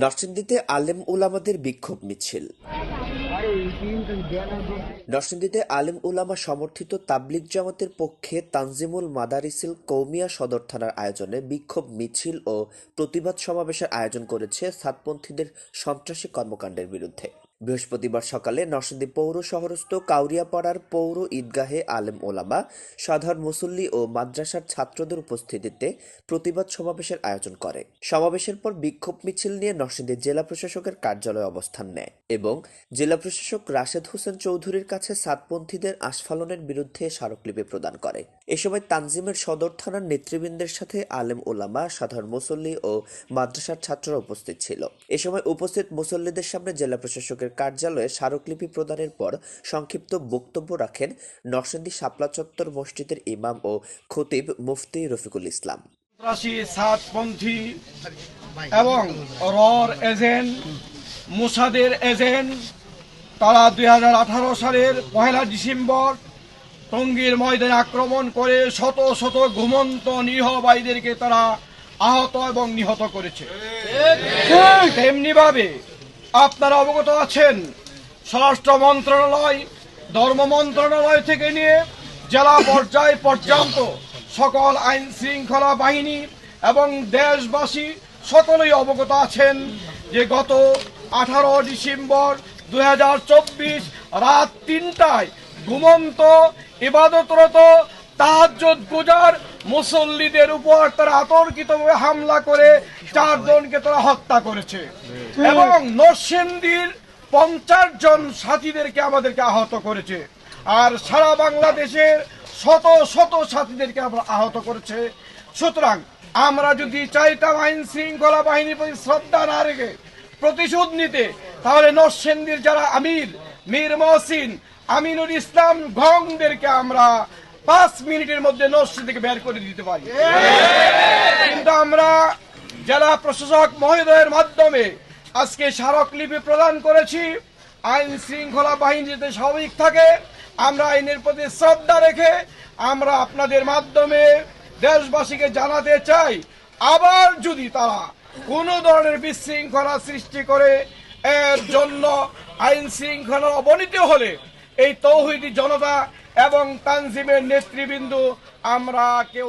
নরসিংদীতে আলেম উলামাদের বিক্ষোভ মিছিল। নরসিংদীতে আলেম উলামা সমর্থিত তাবলিক জামাতের পক্ষে তানজিমুল মাদারিসিল কৌমিয়া সদর থানার আয়োজনে বিক্ষোভ মিছিল ও প্রতিবাদ সমাবেশের আয়োজন করেছে সাতপন্থীদের সন্ত্রাসী কর্মকাণ্ডের বিরুদ্ধে। বৃহস্পতিবার সকালে নরসিংদী পৌর শহরস্থ কাউরিয়াপাড়ার পৌর ঈদগাহে আলেম ওলামা, সাধারণ মুসল্লি ও মাদ্রাসার ছাত্রদের উপস্থিতিতে প্রতিবাদ সমাবেশের আয়োজন করে। সমাবেশের পর বিক্ষোভ মিছিল নিয়ে নরসিংদী জেলা প্রশাসকের কার্যালয়ে অবস্থান নেয় এবং জেলা প্রশাসক রাশেদ হোসেন চৌধুরীর কাছে সাতপন্থীদের আস্ফালনের বিরুদ্ধে স্মারকলিপি প্রদান করে। এ সময় তানজিমের সদর থানার নেতৃবৃন্দের সাথে আলেম ওলামা, সাধারণ মুসল্লি ও মাদ্রাসার ছাত্ররা উপস্থিত ছিল। এ সময় উপস্থিত মুসল্লিদের সামনে জেলা প্রশাসকের কার্যালয়ে স্মারকলিপি প্রদানের পর সংক্ষিপ্ত বক্তব্য রাখেন নরসিংদী শাপলা চত্বর মসজিদের ইমাম ও খতিব মুফতি রফিকুল ইসলাম। সন্ত্রাসী সাতপন্থী এবং রর এজেন্ট মোসাদের এজেন্ট তারা দুই হাজার আঠারো সালের পহেলা ডিসেম্বর টঙ্গীর ময়দানে আক্রমণ করে শত শত ঘুমন্ত নিরীহ ভাইদেরকে তারা আহত এবং নিহত করেছে। তেমনিভাবে আপনারা অবগত আছেন, স্বরাষ্ট্র মন্ত্রণালয়, ধর্ম মন্ত্রণালয় থেকে নিয়ে জেলা পর্যায় পর্যন্ত সকল আইন শৃঙ্খলা বাহিনী এবং দেশবাসী সকলেই অবগত আছেন যে গত আঠারো ডিসেম্বর দু হাজার চব্বিশ রাত তিনটায় ঘুমন্ত, ইবাদতরত তাহাজ্জুদ গুজার মুসল্লিদের উপর তারা আতর্কিতভাবে হামলা করে চারজনকে তারা হত্যা করেছে। এবং নরসিংদীর পঞ্চাশ জন সাথীদেরকে আমাদেরকে আহত করেছে। আর সারা বাংলাদেশের শত শত সাথীদেরকে আমরা আহত করেছে। সুতরাং আমরা যদি চাইতাম আইন শৃঙ্খলা বাহিনীর প্রতি শ্রদ্ধা না রেখে প্রতিশোধ নিতে তাহলে নরসিংদীর যারা আমির মীর মহসিন আমিনুল ইসলাম ঘংদেরকে আমরা পাঁচ মিনিটের মধ্যে নরসিং থেকে বের করে দিতে পারি। কিন্তু আমরা জেলা প্রশাসক মহোদয়ের মাধ্যমে আজকে স্মারকলিপি প্রদান করেছি। আইন শৃঙ্খলা বাহিনী যাতে স্বাভাবিক থাকে, আমরা আইনের প্রতি শ্রদ্ধা রেখে আমরা আপনাদের মাধ্যমে দেশবাসীকে জানাতে চাই, আবার যদি তারা কোনো ধরনের বিশৃঙ্খলা সৃষ্টি করে, এর জন্য আইন শৃঙ্খলা অবনতি হলে এই তৌহিদি জনতা এবং তানজিমের নেতৃবৃন্দ আমরা কেউ